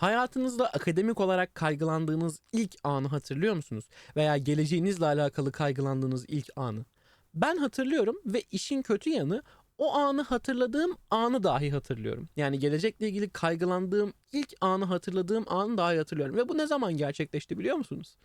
Hayatınızda akademik olarak kaygılandığınız ilk anı hatırlıyor musunuz? Veya geleceğinizle alakalı kaygılandığınız ilk anı. Ben hatırlıyorum ve işin kötü yanı o anı hatırladığım anı dahi hatırlıyorum. Yani gelecekle ilgili kaygılandığım ilk anı hatırladığım anı dahi hatırlıyorum. Ve bu ne zaman gerçekleşti biliyor musunuz?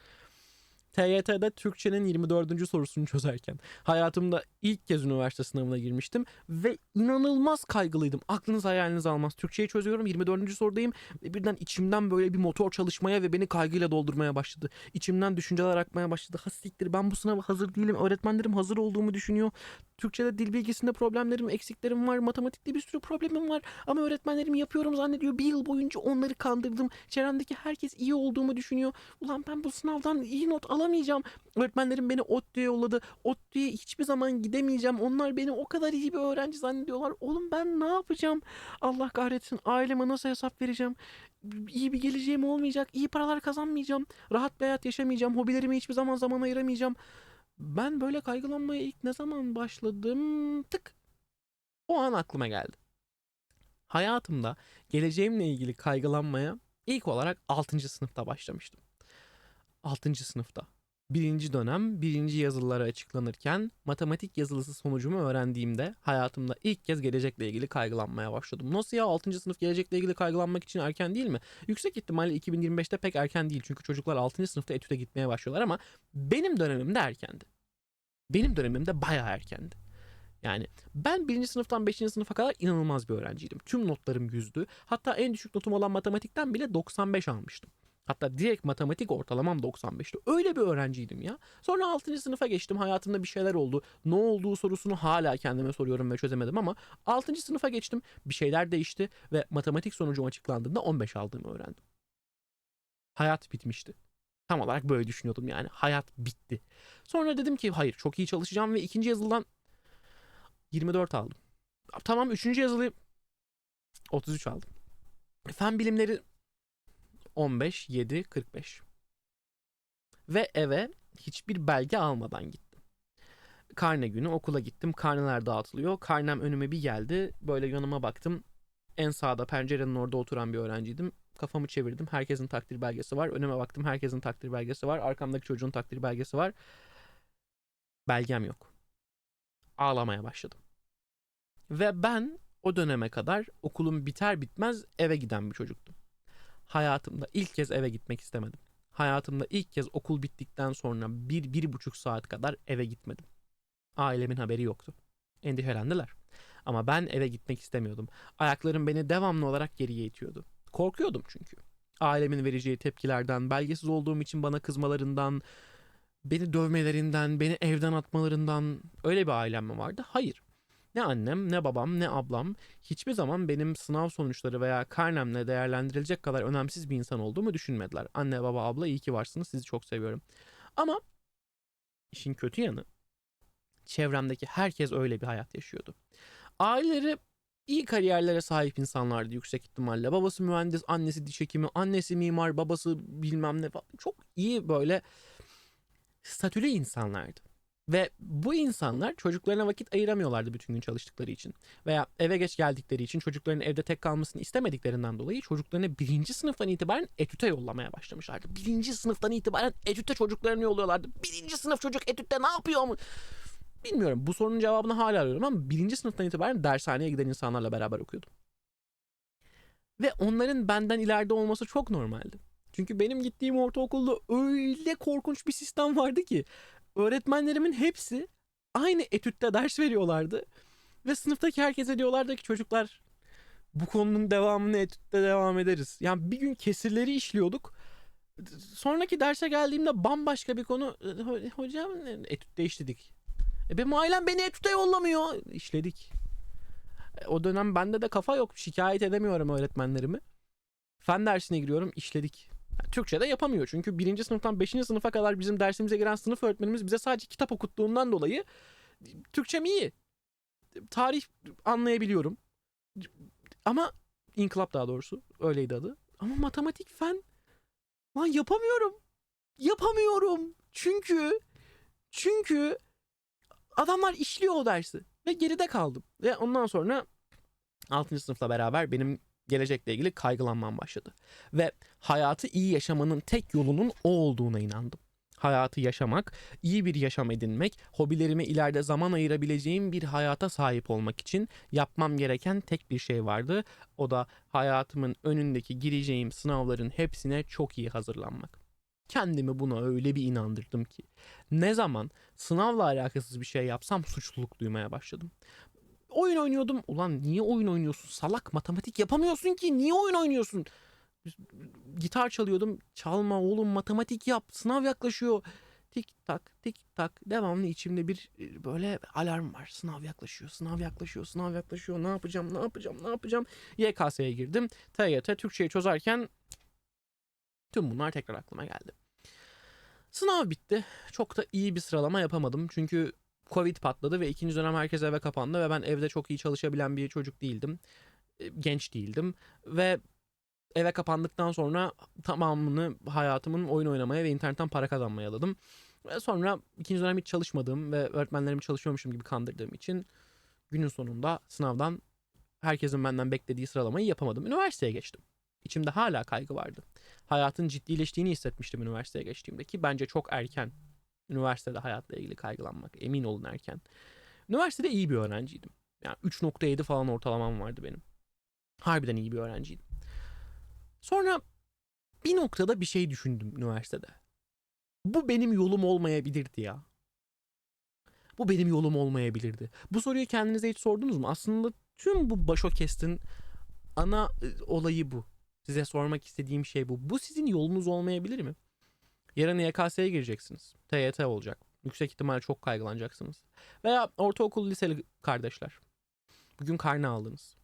TYT'de Türkçenin 24. sorusunu çözerken hayatımda ilk kez üniversite sınavına girmiştim ve inanılmaz kaygılıydım. Aklınız hayaliniz almaz. Türkçeyi çözüyorum 24. sorudayım ve birden içimden böyle bir motor çalışmaya ve beni kaygıyla doldurmaya başladı. İçimden düşünceler akmaya başladı. Ha siktir ben bu sınava hazır değilim. Öğretmenlerim hazır olduğumu düşünüyor. Türkçede dil bilgisinde problemlerim, eksiklerim var. Matematikte bir sürü problemim var. Ama öğretmenlerim yapıyorum zannediyor. Bir yıl boyunca onları kandırdım. Çevremdeki herkes iyi olduğumu düşünüyor. Ulan ben bu sınavdan iyi not alamayacağım. Öğretmenlerim beni ODTÜ'ye yolladı. ODTÜ'ye hiçbir zaman gidemeyeceğim. Onlar beni o kadar iyi bir öğrenci zannediyorlar. Oğlum ben ne yapacağım? Allah kahretsin. Aileme nasıl hesap vereceğim? İyi bir geleceğim olmayacak. iyi paralar kazanmayacağım. Rahat bir hayat yaşamayacağım. Hobilerime hiçbir zaman zaman ayıramayacağım. Ben böyle kaygılanmaya ilk ne zaman başladım? Tık. O an aklıma geldi. Hayatımda geleceğimle ilgili kaygılanmaya ilk olarak 6. sınıfta başlamıştım. 6. sınıfta. Birinci dönem birinci yazılıları açıklanırken matematik yazılısı sonucumu öğrendiğimde hayatımda ilk kez gelecekle ilgili kaygılanmaya başladım. Nasıl ya 6. sınıf gelecekle ilgili kaygılanmak için erken değil mi? Yüksek ihtimalle 2025'te pek erken değil çünkü çocuklar 6. sınıfta etüde gitmeye başlıyorlar ama benim dönemimde erkendi. Benim dönemimde bayağı erkendi. Yani ben birinci sınıftan 5. sınıfa kadar inanılmaz bir öğrenciydim. Tüm notlarım yüzdü. Hatta en düşük notum olan matematikten bile 95 almıştım. Hatta direkt matematik ortalamam 95'ti. Öyle bir öğrenciydim ya. Sonra 6. sınıfa geçtim. Hayatımda bir şeyler oldu. Ne olduğu sorusunu hala kendime soruyorum ve çözemedim ama 6. sınıfa geçtim. Bir şeyler değişti ve matematik sonucum açıklandığında 15 aldığımı öğrendim. Hayat bitmişti. Tam olarak böyle düşünüyordum yani. Hayat bitti. Sonra dedim ki hayır çok iyi çalışacağım ve ikinci yazılıdan 24 aldım. Tamam üçüncü yazılıyı 33 aldım. Fen bilimleri 15, 7, 45. Ve eve hiçbir belge almadan gittim. Karne günü okula gittim. Karneler dağıtılıyor. Karnem önüme bir geldi. Böyle yanıma baktım. En sağda pencerenin orada oturan bir öğrenciydim. Kafamı çevirdim. Herkesin takdir belgesi var. Önüme baktım. Herkesin takdir belgesi var. Arkamdaki çocuğun takdir belgesi var. Belgem yok. Ağlamaya başladım. Ve ben o döneme kadar okulum biter bitmez eve giden bir çocuktum. Hayatımda ilk kez eve gitmek istemedim. Hayatımda ilk kez okul bittikten sonra bir, bir buçuk saat kadar eve gitmedim. Ailemin haberi yoktu. Endişelendiler. Ama ben eve gitmek istemiyordum. Ayaklarım beni devamlı olarak geriye itiyordu. Korkuyordum çünkü. Ailemin vereceği tepkilerden, belgesiz olduğum için bana kızmalarından, beni dövmelerinden, beni evden atmalarından öyle bir ailem mi vardı? Hayır. Ne annem, ne babam, ne ablam hiçbir zaman benim sınav sonuçları veya karnemle değerlendirilecek kadar önemsiz bir insan olduğumu düşünmediler. Anne, baba, abla iyi ki varsınız. Sizi çok seviyorum. Ama işin kötü yanı çevremdeki herkes öyle bir hayat yaşıyordu. Aileleri iyi kariyerlere sahip insanlardı yüksek ihtimalle. Babası mühendis, annesi diş hekimi, annesi mimar, babası bilmem ne falan. Çok iyi böyle statülü insanlardı. Ve bu insanlar çocuklarına vakit ayıramıyorlardı bütün gün çalıştıkları için. Veya eve geç geldikleri için çocukların evde tek kalmasını istemediklerinden dolayı çocuklarını birinci sınıftan itibaren etüte yollamaya başlamışlardı. Birinci sınıftan itibaren etüte çocuklarını yolluyorlardı. Birinci sınıf çocuk etütte ne yapıyor mu? Bilmiyorum bu sorunun cevabını hala arıyorum ama birinci sınıftan itibaren dershaneye giden insanlarla beraber okuyordum. Ve onların benden ileride olması çok normaldi. Çünkü benim gittiğim ortaokulda öyle korkunç bir sistem vardı ki öğretmenlerimin hepsi aynı etütte ders veriyorlardı. Ve sınıftaki herkese diyorlardı ki çocuklar bu konunun devamını etütte devam ederiz. Yani bir gün kesirleri işliyorduk. Sonraki derse geldiğimde bambaşka bir konu. Hocam etütte işledik. E benim ailem beni etüte yollamıyor. İşledik. E, o dönem bende de kafa yok. Şikayet edemiyorum öğretmenlerimi. Fen dersine giriyorum. işledik. Türkçe'de yapamıyor. Çünkü birinci sınıftan beşinci sınıfa kadar bizim dersimize giren sınıf öğretmenimiz bize sadece kitap okuttuğundan dolayı Türkçem iyi. Tarih anlayabiliyorum. Ama inkılap daha doğrusu öyleydi adı. Ama matematik fen lan yapamıyorum. Yapamıyorum. Çünkü çünkü adamlar işliyor o dersi ve geride kaldım. Ve ondan sonra 6. sınıfla beraber benim Gelecekle ilgili kaygılanmam başladı. Ve hayatı iyi yaşamanın tek yolunun o olduğuna inandım. Hayatı yaşamak, iyi bir yaşam edinmek, hobilerime ileride zaman ayırabileceğim bir hayata sahip olmak için yapmam gereken tek bir şey vardı. O da hayatımın önündeki gireceğim sınavların hepsine çok iyi hazırlanmak. Kendimi buna öyle bir inandırdım ki. Ne zaman sınavla alakasız bir şey yapsam suçluluk duymaya başladım. Oyun oynuyordum. Ulan niye oyun oynuyorsun? Salak matematik yapamıyorsun ki. Niye oyun oynuyorsun? Gitar çalıyordum. Çalma oğlum matematik yap. Sınav yaklaşıyor. Tik tak tik tak devamlı içimde bir böyle alarm var. Sınav yaklaşıyor, sınav yaklaşıyor, sınav yaklaşıyor. Ne yapacağım, ne yapacağım, ne yapacağım? YKS'ye girdim. TYT Türkçeyi çözerken tüm bunlar tekrar aklıma geldi. Sınav bitti. Çok da iyi bir sıralama yapamadım. Çünkü Covid patladı ve ikinci dönem herkes eve kapandı ve ben evde çok iyi çalışabilen bir çocuk değildim. E, Genç değildim ve eve kapandıktan sonra tamamını hayatımın oyun oynamaya ve internetten para kazanmaya adadım. Ve sonra ikinci dönem hiç çalışmadığım ve öğretmenlerimi çalışıyormuşum gibi kandırdığım için günün sonunda sınavdan herkesin benden beklediği sıralamayı yapamadım. Üniversiteye geçtim. İçimde hala kaygı vardı. Hayatın ciddileştiğini hissetmiştim üniversiteye geçtiğimde ki bence çok erken üniversitede hayatla ilgili kaygılanmak. Emin olun erken. Üniversitede iyi bir öğrenciydim. Yani 3.7 falan ortalamam vardı benim. Harbiden iyi bir öğrenciydim. Sonra bir noktada bir şey düşündüm üniversitede. Bu benim yolum olmayabilirdi ya. Bu benim yolum olmayabilirdi. Bu soruyu kendinize hiç sordunuz mu? Aslında tüm bu Başokest'in ana e, olayı bu. Size sormak istediğim şey bu. Bu sizin yolunuz olmayabilir mi? Yarın YKS'ye gireceksiniz. TYT olacak. Yüksek ihtimal çok kaygılanacaksınız. Veya ortaokul liseli kardeşler. Bugün karne aldınız.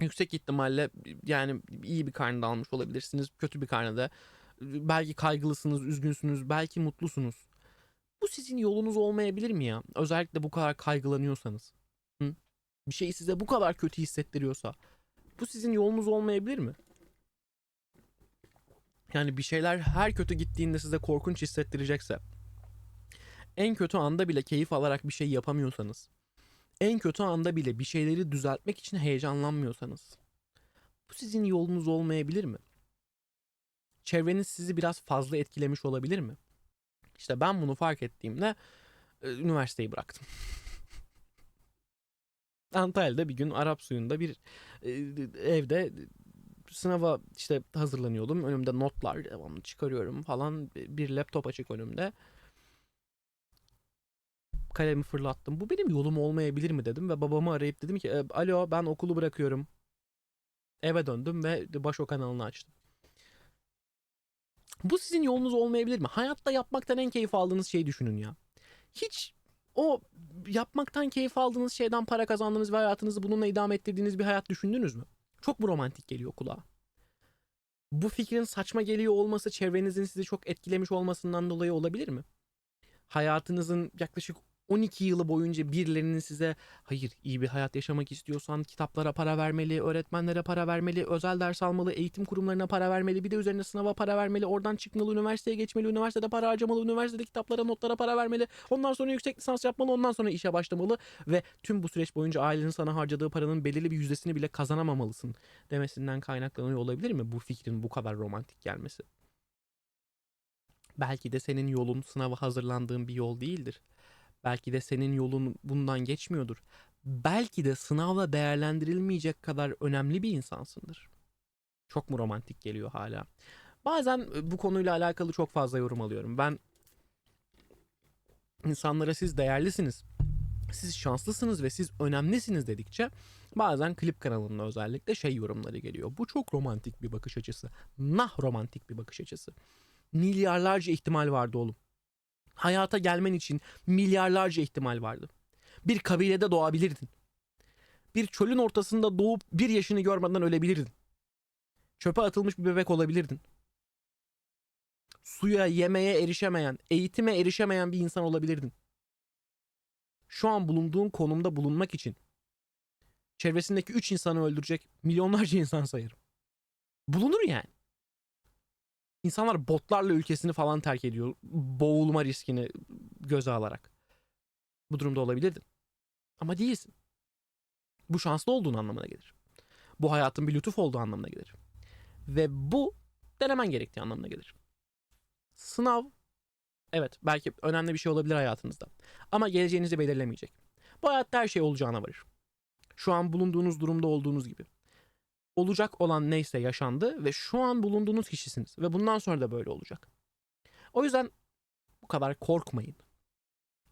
Yüksek ihtimalle yani iyi bir karne almış olabilirsiniz. Kötü bir karne de. Belki kaygılısınız, üzgünsünüz, belki mutlusunuz. Bu sizin yolunuz olmayabilir mi ya? Özellikle bu kadar kaygılanıyorsanız. Hı? Bir şey size bu kadar kötü hissettiriyorsa. Bu sizin yolunuz olmayabilir mi? Yani bir şeyler her kötü gittiğinde size korkunç hissettirecekse. En kötü anda bile keyif alarak bir şey yapamıyorsanız. En kötü anda bile bir şeyleri düzeltmek için heyecanlanmıyorsanız. Bu sizin yolunuz olmayabilir mi? Çevreniz sizi biraz fazla etkilemiş olabilir mi? İşte ben bunu fark ettiğimde e, üniversiteyi bıraktım. Antalya'da bir gün Arap suyunda bir e, evde sınava işte hazırlanıyordum. Önümde notlar devamlı çıkarıyorum falan. Bir laptop açık önümde. Kalemi fırlattım. Bu benim yolum olmayabilir mi dedim ve babamı arayıp dedim ki "E, alo ben okulu bırakıyorum. Eve döndüm ve Başo kanalını açtım. Bu sizin yolunuz olmayabilir mi? Hayatta yapmaktan en keyif aldığınız şeyi düşünün ya. Hiç o yapmaktan keyif aldığınız şeyden para kazandığınız ve hayatınızı bununla idame ettirdiğiniz bir hayat düşündünüz mü? Çok mu romantik geliyor kulağa? Bu fikrin saçma geliyor olması çevrenizin sizi çok etkilemiş olmasından dolayı olabilir mi? Hayatınızın yaklaşık 12 yılı boyunca birilerinin size hayır iyi bir hayat yaşamak istiyorsan kitaplara para vermeli, öğretmenlere para vermeli, özel ders almalı, eğitim kurumlarına para vermeli, bir de üzerine sınava para vermeli, oradan çıkmalı, üniversiteye geçmeli, üniversitede para harcamalı, üniversitede kitaplara, notlara para vermeli, ondan sonra yüksek lisans yapmalı, ondan sonra işe başlamalı ve tüm bu süreç boyunca ailenin sana harcadığı paranın belirli bir yüzdesini bile kazanamamalısın demesinden kaynaklanıyor olabilir mi bu fikrin bu kadar romantik gelmesi? Belki de senin yolun sınava hazırlandığın bir yol değildir. Belki de senin yolun bundan geçmiyordur. Belki de sınavla değerlendirilmeyecek kadar önemli bir insansındır. Çok mu romantik geliyor hala? Bazen e, bu konuyla alakalı çok fazla yorum alıyorum. Ben insanlara siz değerlisiniz, siz şanslısınız ve siz önemlisiniz dedikçe bazen klip kanalında özellikle şey yorumları geliyor. Bu çok romantik bir bakış açısı. Nah romantik bir bakış açısı. Milyarlarca ihtimal vardı oğlum hayata gelmen için milyarlarca ihtimal vardı. Bir kabilede doğabilirdin. Bir çölün ortasında doğup bir yaşını görmeden ölebilirdin. Çöpe atılmış bir bebek olabilirdin. Suya, yemeğe erişemeyen, eğitime erişemeyen bir insan olabilirdin. Şu an bulunduğun konumda bulunmak için çevresindeki 3 insanı öldürecek milyonlarca insan sayarım. Bulunur yani. İnsanlar botlarla ülkesini falan terk ediyor. Boğulma riskini göze alarak. Bu durumda olabilirdin. Ama değilsin. Bu şanslı olduğun anlamına gelir. Bu hayatın bir lütuf olduğu anlamına gelir. Ve bu denemen gerektiği anlamına gelir. Sınav evet belki önemli bir şey olabilir hayatınızda. Ama geleceğinizi belirlemeyecek. Bu hayatta her şey olacağına varır. Şu an bulunduğunuz durumda olduğunuz gibi. Olacak olan neyse yaşandı ve şu an bulunduğunuz kişisiniz. Ve bundan sonra da böyle olacak. O yüzden bu kadar korkmayın.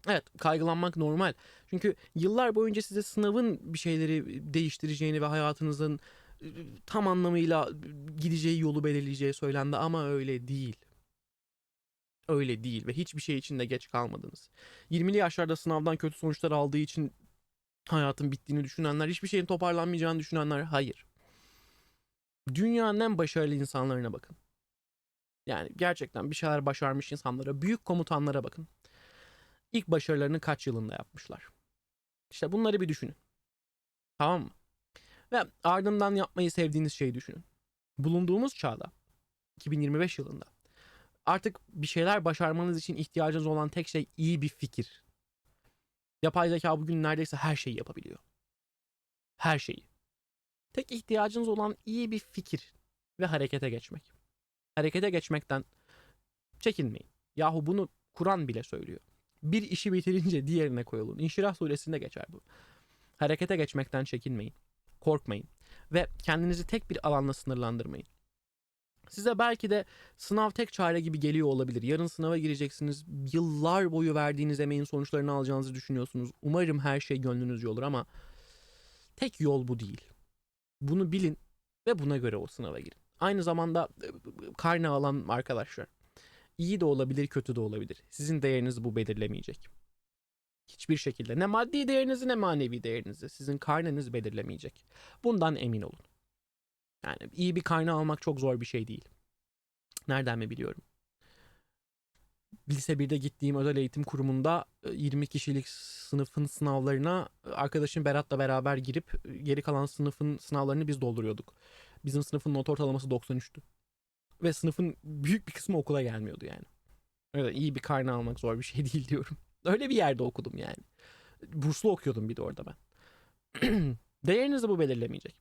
Evet kaygılanmak normal. Çünkü yıllar boyunca size sınavın bir şeyleri değiştireceğini ve hayatınızın e, tam anlamıyla gideceği yolu belirleyeceği söylendi ama öyle değil. Öyle değil ve hiçbir şey için de geç kalmadınız. 20'li yaşlarda sınavdan kötü sonuçlar aldığı için hayatın bittiğini düşünenler, hiçbir şeyin toparlanmayacağını düşünenler hayır. Dünyanın en başarılı insanlarına bakın. Yani gerçekten bir şeyler başarmış insanlara, büyük komutanlara bakın. İlk başarılarını kaç yılında yapmışlar? İşte bunları bir düşünün. Tamam mı? Ve ardından yapmayı sevdiğiniz şeyi düşünün. Bulunduğumuz çağda, 2025 yılında artık bir şeyler başarmanız için ihtiyacınız olan tek şey iyi bir fikir. Yapay zeka bugün neredeyse her şeyi yapabiliyor. Her şeyi. Tek ihtiyacınız olan iyi bir fikir ve harekete geçmek. Harekete geçmekten çekinmeyin. Yahu bunu Kur'an bile söylüyor. Bir işi bitirince diğerine koyulun. İnşirah suresinde geçer bu. Harekete geçmekten çekinmeyin. Korkmayın. Ve kendinizi tek bir alanla sınırlandırmayın. Size belki de sınav tek çare gibi geliyor olabilir. Yarın sınava gireceksiniz. Yıllar boyu verdiğiniz emeğin sonuçlarını alacağınızı düşünüyorsunuz. Umarım her şey gönlünüzce olur ama tek yol bu değil. Bunu bilin ve buna göre o sınava girin. Aynı zamanda e, karne alan arkadaşlar. İyi de olabilir, kötü de olabilir. Sizin değerinizi bu belirlemeyecek. Hiçbir şekilde ne maddi değerinizi ne manevi değerinizi sizin karneniz belirlemeyecek. Bundan emin olun. Yani iyi bir karne almak çok zor bir şey değil. Nereden mi biliyorum? Lise 1'de gittiğim özel eğitim kurumunda e, 20 kişilik sınıfın sınavlarına e, arkadaşım Berat'la beraber girip e, geri kalan sınıfın sınavlarını biz dolduruyorduk. Bizim sınıfın not ortalaması 93'tü. Ve sınıfın büyük bir kısmı okula gelmiyordu yani. Öyle iyi bir karne almak zor bir şey değil diyorum. Öyle bir yerde okudum yani. Burslu okuyordum bir de orada ben. Değerinizi bu belirlemeyecek.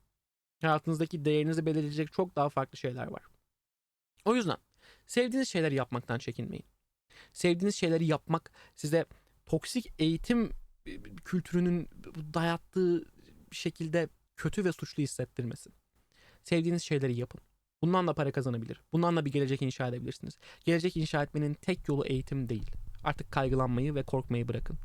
Hayatınızdaki değerinizi belirleyecek çok daha farklı şeyler var. O yüzden sevdiğiniz şeyleri yapmaktan çekinmeyin. Sevdiğiniz şeyleri yapmak size toksik eğitim e, kültürünün dayattığı şekilde kötü ve suçlu hissettirmesin. Sevdiğiniz şeyleri yapın. Bundan da para kazanabilir. Bundan da bir gelecek inşa edebilirsiniz. Gelecek inşa etmenin tek yolu eğitim değil. Artık kaygılanmayı ve korkmayı bırakın.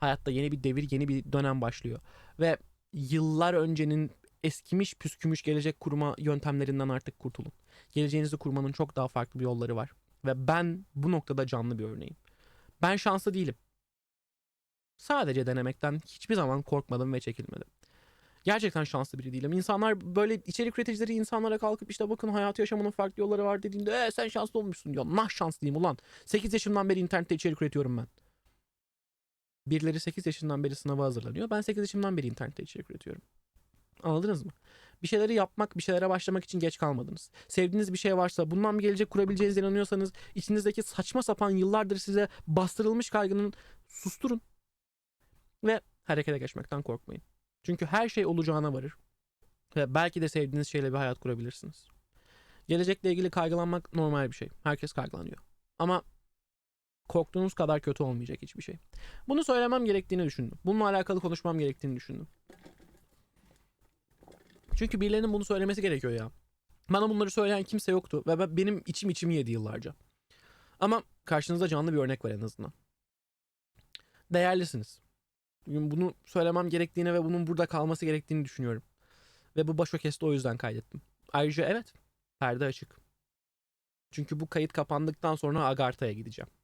Hayatta yeni bir devir, yeni bir dönem başlıyor. Ve yıllar öncenin eskimiş püskümüş gelecek kurma yöntemlerinden artık kurtulun. Geleceğinizi kurmanın çok daha farklı bir yolları var. Ve ben bu noktada canlı bir örneğim. Ben şanslı değilim. Sadece denemekten hiçbir zaman korkmadım ve çekilmedim. Gerçekten şanslı biri değilim. İnsanlar böyle içerik üreticileri insanlara kalkıp işte bakın hayatı yaşamanın farklı yolları var dediğinde ee, sen şanslı olmuşsun diyor. Nah şanslıyım ulan. 8 yaşımdan beri internette içerik üretiyorum ben. Birileri 8 yaşından beri sınava hazırlanıyor. Ben 8 yaşımdan beri internette içerik üretiyorum. Anladınız mı? Bir şeyleri yapmak, bir şeylere başlamak için geç kalmadınız. Sevdiğiniz bir şey varsa, bundan bir gelecek kurabileceğinize inanıyorsanız, içinizdeki saçma sapan yıllardır size bastırılmış kaygının susturun. Ve harekete geçmekten korkmayın. Çünkü her şey olacağına varır. Ve belki de sevdiğiniz şeyle bir hayat kurabilirsiniz. Gelecekle ilgili kaygılanmak normal bir şey. Herkes kaygılanıyor. Ama korktuğunuz kadar kötü olmayacak hiçbir şey. Bunu söylemem gerektiğini düşündüm. Bununla alakalı konuşmam gerektiğini düşündüm. Çünkü birilerinin bunu söylemesi gerekiyor ya. Bana bunları söyleyen kimse yoktu ve ben, benim içim içimi yedi yıllarca. Ama karşınızda canlı bir örnek var en azından. Değerlisiniz. Bugün bunu söylemem gerektiğine ve bunun burada kalması gerektiğini düşünüyorum. Ve bu başokesti o yüzden kaydettim. Ayrıca evet, perde açık. Çünkü bu kayıt kapandıktan sonra Agartha'ya gideceğim.